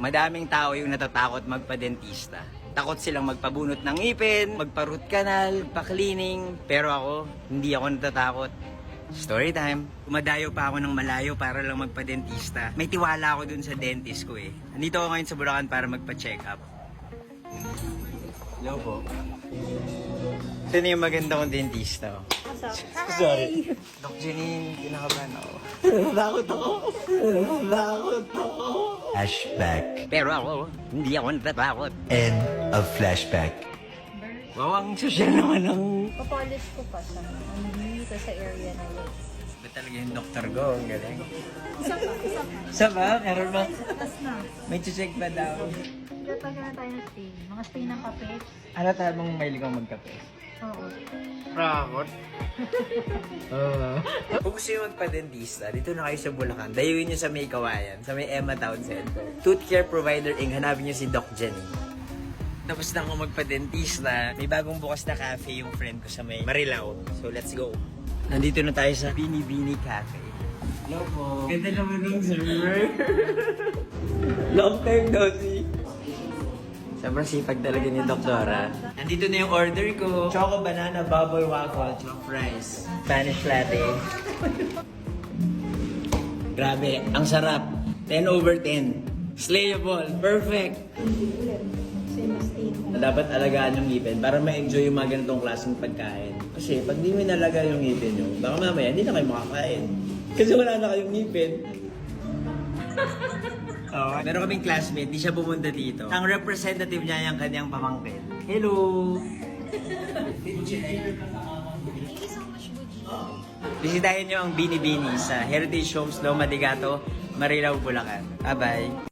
Madaming tao yung natatakot magpa-dentista. Takot silang magpabunot ng ngipin, magpa-root canal, pa-cleaning. Pero ako, hindi ako natatakot. Story time. Kumadayo pa ako ng malayo para lang magpa-dentista. May tiwala ako dun sa dentist ko eh. Nandito ako ngayon sa Bulacan para magpa-check up. Hello po. Na yung maganda kong dentista. Sorry. Doc Janine, kinakabahan ako. Nakakot ako. Nakakot ako. Flashback. Pero ako, hindi ako natatakot. End of flashback. Wow, ang social naman ng... Papolish ko pa siya. Ano dito sa area na yun. Ba talaga yung doktor ko? Ang galing. Isa pa, isa pa. Isa ba? Meron ba? May check ba daw? Gataga na tayo ng stay. Mga stay ng kape. Ano tamang mahilig kang magkape? Oo. Rakot. Kung gusto nyo magpa-dentista, dito na kayo sa Bulacan. Dayuin nyo sa may kawayan, sa may Emma Town Center. Tooth Care Provider Inc. Hanapin nyo si Doc Jenny. Tapos na ako magpa-dentista, may bagong bukas na cafe yung friend ko sa may Marilao. So let's go. Nandito na tayo sa Bini Bini Cafe. Hello po. Ganda naman ng server. Long time no see. Sobrang sipag talaga ni Doktora. Nandito na yung order ko. Choco banana bubble waffle, choco fries, Spanish latte. Grabe, ang sarap. 10 over 10. Slayable. Perfect. Dapat alagaan yung ngipin para ma-enjoy yung mga ganitong klaseng pagkain. Kasi pag di mo inalaga yung ngipin nyo, baka mamaya hindi na kayo makakain. Kasi wala na kayong ngipin. Oh, meron kaming classmate, di siya pumunta dito. Ang representative niya yung kanyang pamangkin. Hello! Bisitahin niyo ang Bini Bini sa Heritage Homes Loma de Gato, Marilao, Bulacan. Bye-bye!